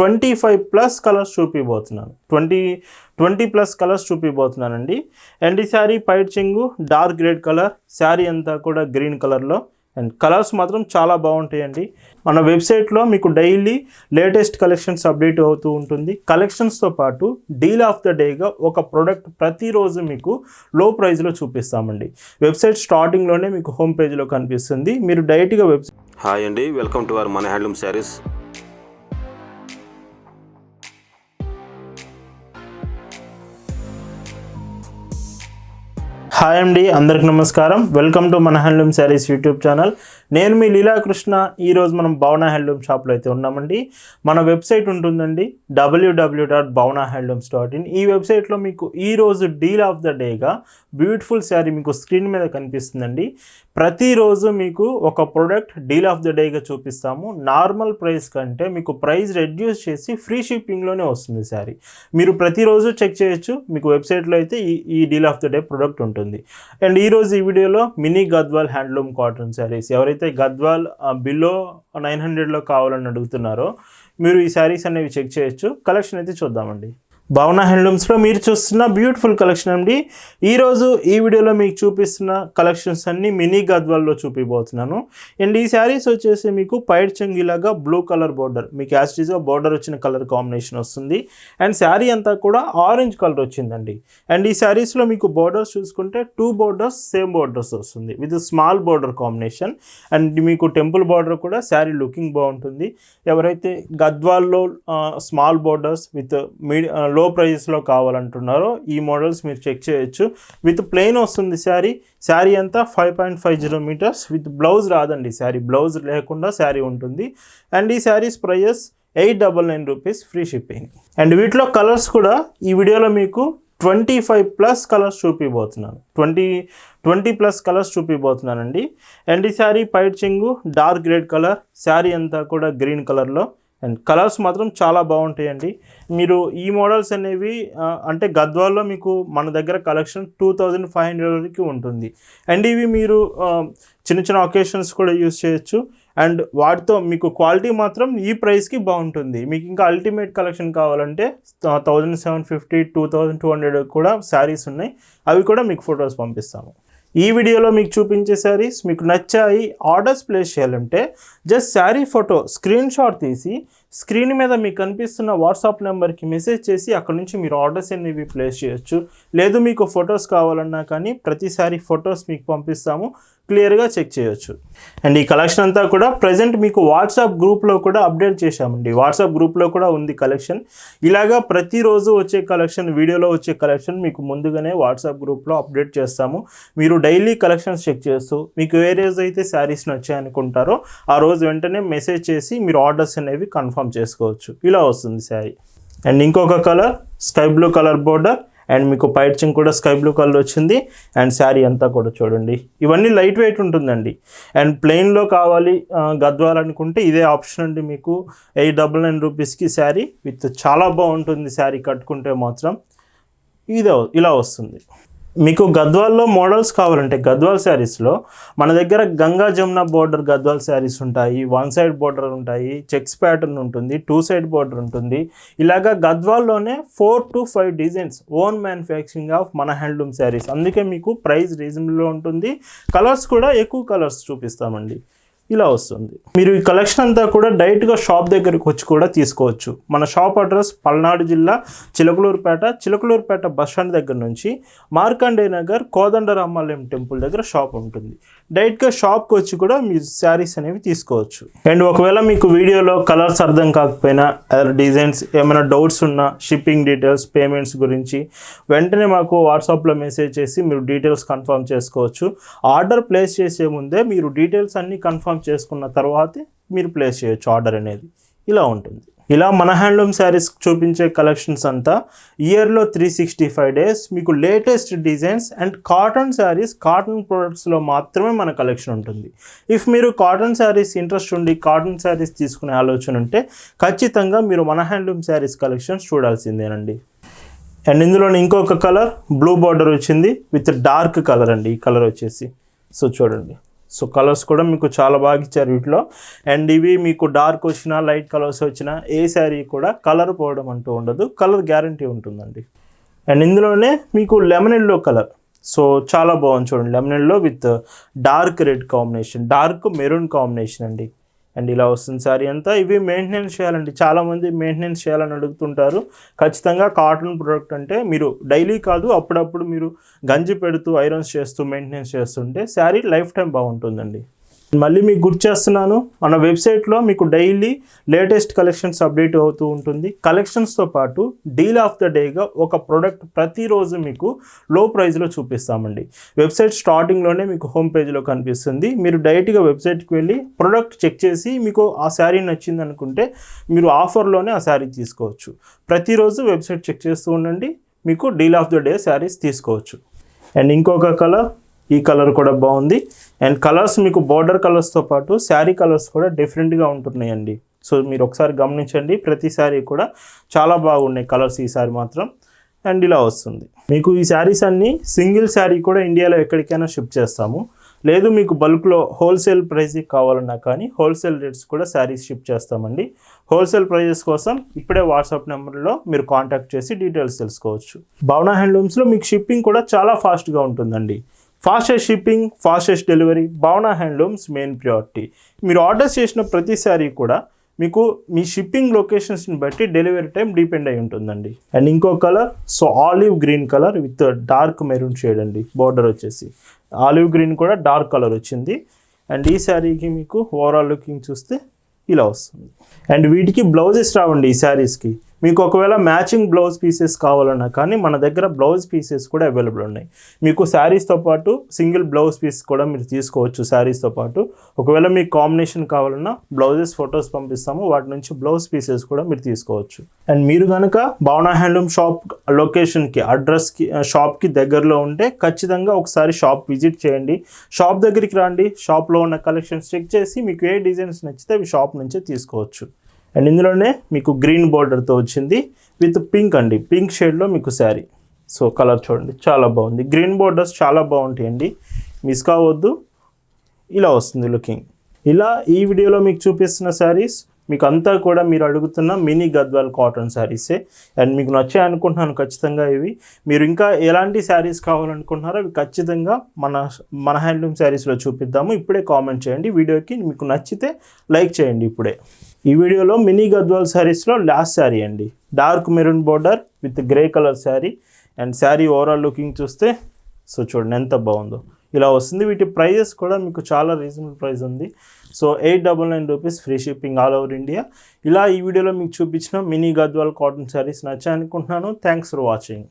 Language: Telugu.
ట్వంటీ ఫైవ్ ప్లస్ కలర్స్ చూపిపోతున్నాను ట్వంటీ ట్వంటీ ప్లస్ కలర్స్ చూపిపోతున్నానండి అండ్ ఈ శారీ పైట్ చెంగు డార్క్ గ్రేడ్ కలర్ శారీ అంతా కూడా గ్రీన్ కలర్లో. అండ్ కలర్స్ మాత్రం చాలా బాగుంటాయండి. మన వెబ్సైట్లో మీకు డైలీ లేటెస్ట్ కలెక్షన్స్ అప్డేట్ అవుతూ ఉంటుంది. కలెక్షన్స్తో పాటు డీల్ ఆఫ్ ద డేగా ఒక ప్రోడక్ట్ ప్రతిరోజు మీకు లో ప్రైస్లో చూపిస్తామండి. వెబ్సైట్ స్టార్టింగ్లోనే మీకు హోమ్ పేజ్లో కనిపిస్తుంది. మీరు డైరెక్ట్గా వెబ్సైట్ హాయ్ అండి వెల్కమ్ టు అవర్ మన హ్యాండ్లూమ్ శారీస్. హాయ్ అండి అందరికి నమస్కారం. వెల్కమ్ టు మన హ్యాండ్లూమ్ శారీస్ యూట్యూబ్ ఛానల్ నేను మీ లీలాకృష్ణ. ఈరోజు మనం భవన హ్యాండ్లూమ్ షాప్లో అయితే ఉన్నామండి. మన వెబ్సైట్ ఉంటుందండి WW dot Bhavana handlooms dot in ఈ వెబ్సైట్లో మీకు ఈరోజు డీల్ ఆఫ్ ద డేగా బ్యూటిఫుల్ శారీ మీకు స్క్రీన్ మీద కనిపిస్తుందండి. ప్రతిరోజు మీకు ఒక ప్రోడక్ట్ డీల్ ఆఫ్ ద డేగా చూపిస్తాము. నార్మల్ ప్రైస్ కంటే మీకు ప్రైస్ రెడ్యూస్ చేసి ఫ్రీ షిప్పింగ్లోనే వస్తుంది శారీ. మీరు ప్రతిరోజు చెక్ చేయొచ్చు. మీకు వెబ్సైట్లో అయితే ఈ ఈ deal of the day product ఉంటుంది. అండ్ ఈరోజు ఈ వీడియోలో mini Gadwal handloom cotton saris. ఎవరైతే గద్వాల్ బిలో నైన్ హండ్రెడ్లో కావాలని అడుగుతున్నారో మీరు ఈ శారీస్ అనేవి చెక్ చేయొచ్చు. కలెక్షన్ అయితే చూద్దామండి. భవన హ్యాండ్లూమ్స్లో మీరు చూస్తున్న బ్యూటిఫుల్ కలెక్షన్ అండి. ఈరోజు ఈ వీడియోలో మీకు చూపిస్తున్న కలెక్షన్స్ అన్నీ మినీ గద్వాల్లో చూపిపోతున్నాను అండ్ ఈ శారీస్ వచ్చేసి మీకు పైడ్ చెంగిలాగా బ్లూ కలర్ బార్డర్ మీకు యాస్టీజ్గా బార్డర్ వచ్చిన కలర్ కాంబినేషన్ వస్తుంది. అండ్ శారీ అంతా కూడా ఆరెంజ్ కలర్ వచ్చిందండి. అండ్ ఈ శారీస్లో మీకు బార్డర్స్ చూసుకుంటే టూ బార్డర్స్ సేమ్ బార్డర్స్ వస్తుంది with small border combination. And మీకు టెంపుల్ బార్డర్ కూడా శారీ లుకింగ్ బాగుంటుంది. ఎవరైతే గద్వాల్లో small borders with mid low ప్రైజెస్లో కావాలంటున్నారో ఈ మోడల్స్ మీరు చెక్ చేయొచ్చు. విత్ ప్లెయిన్ వస్తుంది శారీ. శారీ అంతా five point five zero metres with blouse రాదండి శారీ. బ్లౌజ్ లేకుండా శారీ ఉంటుంది. అండ్ ఈ saris prices eight double nine rupees free shipping and వీటిలో కలర్స్ కూడా ఈ వీడియోలో మీకు ట్వంటీ ఫైవ్ ప్లస్ కలర్స్ చూపిపోతున్నాను ట్వంటీ ట్వంటీ ప్లస్ కలర్స్ చూపిపోతున్నానండి అండ్ ఈ శారీ పైట్ చెంగు డార్క్ రెడ్ కలర్ శారీ అంతా కూడా గ్రీన్ కలర్లో అండ్ కలర్స్ మాత్రం చాలా బాగుంటాయండి. మీరు ఈ మోడల్స్ అనేవి అంటే గద్వాల్లో మీకు మన దగ్గర collection two thousand five hundred వరకు ఉంటుంది. అండ్ ఇవి మీరు చిన్న చిన్న ఒకేషన్స్ కూడా యూస్ చేయొచ్చు. అండ్ వాటితో మీకు క్వాలిటీ మాత్రం ఈ ప్రైస్కి బాగుంటుంది. మీకు ఇంకా అల్టిమేట్ కలెక్షన్ కావాలంటే thousand seven fifty two thousand two hundred కూడా శారీస్ ఉన్నాయి. అవి కూడా మీకు ఫొటోస్ పంపిస్తాము. ఈ వీడియోలో మీకు చూపించే శారీస్ మీకు నచ్చాయి ఆర్డర్స్ ప్లేస్ చేయాలంటే just sari photo screenshot తీసి స్క్రీన్ మీద మీకు కనిపిస్తున్న వాట్సాప్ నెంబర్కి మెసేజ్ చేసి అక్కడ నుంచి మీరు ఆర్డర్స్ అనేవి ప్లేస్ చేయొచ్చు. లేదు మీకు ఫొటోస్ కావాలన్నా కానీ ప్రతిసారి ఫొటోస్ మీకు పంపిస్తాము. క్లియర్గా చెక్ చేయొచ్చు. అండ్ ఈ కలెక్షన్ అంతా కూడా ప్రజెంట్ మీకు వాట్సాప్ గ్రూప్లో కూడా అప్డేట్ చేశామండి. వాట్సాప్ గ్రూప్లో కూడా ఉంది కలెక్షన్. ఇలాగా ప్రతిరోజు వచ్చే కలెక్షన్ వీడియోలో వచ్చే కలెక్షన్ మీకు ముందుగానే వాట్సాప్ గ్రూప్లో అప్డేట్ చేస్తాము. మీరు డైలీ కలెక్షన్స్ చెక్ చేస్తూ మీకు ఏ రోజు అయితే శారీస్ నచ్చాయనుకుంటారో ఆ రోజు వెంటనే మెసేజ్ చేసి మీరు ఆర్డర్స్ అనేవి కన్ఫర్మ్ చేసుకోవచ్చు. ఇలా వస్తుంది శారీ. అండ్ ఇంకొక colour sky blue colour border. And మీకు పైర్చింగ్ కూడా స్కై బ్లూ కలర్ వచ్చింది. అండ్ శారీ అంతా కూడా చూడండి. ఇవన్నీ లైట్ వెయిట్ ఉంటుందండి. అండ్ ప్లెయిన్లో కావాలి గద్వాలనుకుంటే ఇదే ఆప్షన్ అండి మీకు. ఎయిట్ డబల్ నైన్ రూపీస్కి శారీ విత్ చాలా బాగుంటుంది శారీ కట్టుకుంటే మాత్రం. ఇదే ఇలా వస్తుంది. మీకు గద్వాల్లో మోడల్స్ కావాలంటే గద్వాల్ శారీస్లో మన దగ్గర గంగా జమున బోర్డర్ గద్వాల్ శారీస్ ఉంటాయి వన్ సైడ్ బోర్డర్ ఉంటాయి చెక్స్ ప్యాటర్న్ ఉంటుంది టూ సైడ్ బోర్డర్ ఉంటుంది. ఇలాగా గద్వాల్లోనే four to five designs own manufacturing of మన హ్యాండ్లూమ్ శారీస్. అందుకే మీకు ప్రైస్ రీజనబుల్లో ఉంటుంది. కలర్స్ కూడా ఎక్కువ కలర్స్ చూపిస్తామండి. ఇలా వస్తుంది. మీరు ఈ కలెక్షన్ అంతా కూడా డైరెక్ట్గా షాప్ దగ్గరికి వచ్చి కూడా తీసుకోవచ్చు. మన షాప్ అడ్రస్ పల్నాడు జిల్లా చిలకలూరుపేట చిలకలూరుపేట బస్ స్టాండ్ దగ్గర నుంచి మార్కండే నగర్ కోదండరామాలయం టెంపుల్ దగ్గర షాప్ ఉంటుంది. డైరెక్ట్గా షాప్కి వచ్చి కూడా మీరు శారీస్ అనేవి తీసుకోవచ్చు. అండ్ ఒకవేళ మీకు వీడియోలో కలర్స్ అర్థం కాకపోయినా డిజైన్స్ ఏమైనా డౌట్స్ ఉన్నా షిప్పింగ్ డీటెయిల్స్ పేమెంట్స్ గురించి వెంటనే మాకు వాట్సాప్లో మెసేజ్ చేసి మీరు డీటెయిల్స్ కన్ఫర్మ్ చేసుకోవచ్చు. ఆర్డర్ ప్లేస్ చేసే ముందే మీరు డీటెయిల్స్ అన్నీ కన్ఫర్మ్ చేసుకున్న తర్వాతే మీరు ప్లేస్ చేయొచ్చు ఆర్డర్ అనేది. ఇలా ఉంటుంది. ఇలా మన హ్యాండ్లూమ్ శారీస్ చూపించే కలెక్షన్స్ అంతా ఇయర్లో త్రీ సిక్స్టీ ఫైవ్ డేస్ మీకు latest designs and cotton saris cotton ప్రొడక్ట్స్లో మాత్రమే మన కలెక్షన్ ఉంటుంది. ఇఫ్ మీరు కాటన్ శారీస్ ఇంట్రెస్ట్ ఉండి కాటన్ శారీస్ తీసుకునే ఆలోచన ఉంటే ఖచ్చితంగా మీరు మన హ్యాండ్లూమ్ శారీస్ కలెక్షన్స్ చూడాల్సిందేనండి. అండ్ ఇందులో ఇంకొక కలర్ బ్లూ బార్డర్ వచ్చింది విత్ డార్క్ కలర్ అండి. ఈ కలర్ వచ్చేసి. సో చూడండి. సో కలర్స్ కూడా మీకు చాలా బాగా ఇచ్చారు వీటిలో అండ్ ఇవి మీకు డార్క్ వచ్చినా లైట్ కలర్స్ వచ్చినా ఏ శారీ కూడా కలర్ పోవడం అంటూ ఉండదు. కలర్ గ్యారంటీ ఉంటుందండి. అండ్ ఇందులోనే మీకు లెమన్ ఎల్లో కలర్ సో చాలా బాగుంది చూడండి. Lemon yellow with dark red combination dark maroon combination అండి. అండ్ ఇలా వస్తుంది సారీ అంతా. ఇవి మెయింటెనెన్స్ చేయాలండి. చాలామంది మెయింటెనెన్స్ చేయాలని అడుగుతుంటారు. ఖచ్చితంగా కాటన్ ప్రోడక్ట్ అంటే మీరు డైలీ కాదు అప్పుడప్పుడు మీరు గంజి పెడుతూ ఐరన్స్ చేస్తూ మెయింటెనెన్స్ చేస్తుంటే శారీ లైఫ్ టైం బాగుంటుందండి. మళ్ళీ మీకు గుర్తు చేస్తున్నాను మన వెబ్సైట్లో మీకు డైలీ లేటెస్ట్ కలెక్షన్స్ అప్డేట్ అవుతూ ఉంటుంది. కలెక్షన్స్తో పాటు డీల్ ఆఫ్ ద డేగా ఒక ప్రోడక్ట్ ప్రతిరోజు మీకు లో ప్రైజ్లో చూపిస్తామండి. వెబ్సైట్ స్టార్టింగ్లోనే మీకు హోమ్ పేజ్లో కనిపిస్తుంది. మీరు డైరెక్ట్గా వెబ్సైట్కి వెళ్ళి ప్రోడక్ట్ చెక్ చేసి మీకు ఆ శారీ నచ్చింది అనుకుంటే మీరు ఆఫర్లోనే ఆ శారీ తీసుకోవచ్చు. ప్రతిరోజు వెబ్సైట్ చెక్ చేస్తూ ఉండండి మీకు deal of the day saris తీసుకోవచ్చు. అండ్ ఇంకొక కలర్ ఈ కలర్ కూడా బాగుంది. అండ్ కలర్స్ మీకు బార్డర్ కలర్స్తో పాటు శారీ కలర్స్ కూడా డిఫరెంట్గా ఉంటున్నాయండి. సో మీరు ఒకసారి గమనించండి. ప్రతి శారీ కూడా చాలా బాగున్నాయి కలర్స్ ఈ సారీ మాత్రం. అండ్ ఇలా వస్తుంది. మీకు ఈ శారీస్ అన్నీ సింగిల్ శారీ కూడా ఇండియాలో ఎక్కడికైనా షిప్ చేస్తాము. లేదు మీకు బల్క్లో హోల్సేల్ ప్రైస్కి కావాలన్నా కానీ హోల్సేల్ రేట్స్ కూడా శారీస్ షిప్ చేస్తామండి. హోల్సేల్ ప్రైజెస్ కోసం ఇప్పుడే వాట్సాప్ నెంబర్లో మీరు కాంటాక్ట్ చేసి డీటెయిల్స్ తెలుసుకోవచ్చు. భావన హ్యాండ్లూమ్స్లో మీకు షిప్పింగ్ కూడా చాలా ఫాస్ట్గా ఉంటుందండి. Fastest shipping fastest delivery Bhavana handlooms main priority. మీరు ఆర్డర్ చేసిన ప్రతిసారి కూడా మీకు మీ షిప్పింగ్ లొకేషన్స్ని బట్టి డెలివరీ టైం డిపెండ్ అయి ఉంటుందండి. అండ్ ఇంకో colour so olive green colour with dark maroon shade అండి బార్డర్ వచ్చేసి. ఆలివ్ గ్రీన్ కూడా డార్క్ కలర్ వచ్చింది. అండ్ ఈ శారీకి మీకు ఓవరాల్ లుకింగ్ చూస్తే ఇలా వస్తుంది. అండ్ వీటికి బ్లౌజెస్ రావండి ఈ శారీస్కి. మీకు ఒకవేళ మ్యాచింగ్ బ్లౌజ్ పీసెస్ కావాలన్నా కానీ మన దగ్గర బ్లౌజ్ పీసెస్ కూడా అవైలబుల్ ఉన్నాయి. మీకు శారీస్తో పాటు సింగిల్ బ్లౌజ్ పీస్ కూడా మీరు తీసుకోవచ్చు శారీస్తో పాటు. ఒకవేళ మీకు కాంబినేషన్ కావాలన్నా బ్లౌజెస్ ఫొటోస్ పంపిస్తాము. వాటి నుంచి బ్లౌజ్ పీసెస్ కూడా మీరు తీసుకోవచ్చు. అండ్ మీరు కనుక భావన హ్యాండ్లూమ్ షాప్ లొకేషన్కి అడ్రస్కి షాప్కి దగ్గరలో ఉంటే ఖచ్చితంగా ఒకసారి షాప్ విజిట్ చేయండి. షాప్ దగ్గరికి రండి. షాప్లో ఉన్న కలెక్షన్స్ చెక్ చేసి మీకు ఏ డిజైన్స్ నచ్చితే అవి షాప్ నుంచే తీసుకోవచ్చు. అండ్ ఇందులోనే మీకు గ్రీన్ బార్డర్తో వచ్చింది విత్ పింక్ అండి. పింక్ షేడ్లో మీకు శారీ. సో కలర్ చూడండి చాలా బాగుంది. గ్రీన్ బార్డర్స్ చాలా బాగుంటాయండి. మిస్ కావద్దు. ఇలా వస్తుంది లుకింగ్ ఇలా ఈ వీడియోలో మీకు చూపిస్తున్న శారీస్ మీకు అంతా కూడా మీరు అడుగుతున్న మినీ గద్వాల్ కాటన్ శారీసే అండ్ మీకు నచ్చాయి అనుకుంటున్నాను ఖచ్చితంగా ఇవి. మీరు ఇంకా ఎలాంటి శారీస్ కావాలనుకుంటున్నారో అవి ఖచ్చితంగా మన మన హ్యాండ్లూమ్ శారీస్లో చూపిద్దాము. ఇప్పుడే కామెంట్ చేయండి. వీడియోకి మీకు నచ్చితే లైక్ చేయండి ఇప్పుడే. ఈ వీడియోలో మినీ గద్వాల్ శారీస్లో లాస్ట్ శారీ అండి. Dark maroon border with grey colour sari and sari overall looking చూస్తే సో చూడండి ఎంత బాగుందో. ఇలా వస్తుంది. వీటి ప్రైజెస్ కూడా మీకు చాలా రీజనబుల్ ప్రైస్ ఉంది. So eight double nine rupees free shipping all over India. ఇలా ఈ వీడియోలో మీకు చూపించిన mini Gadwal cotton saris నచ్చాయనుకుంటున్నాను. Thanks for watching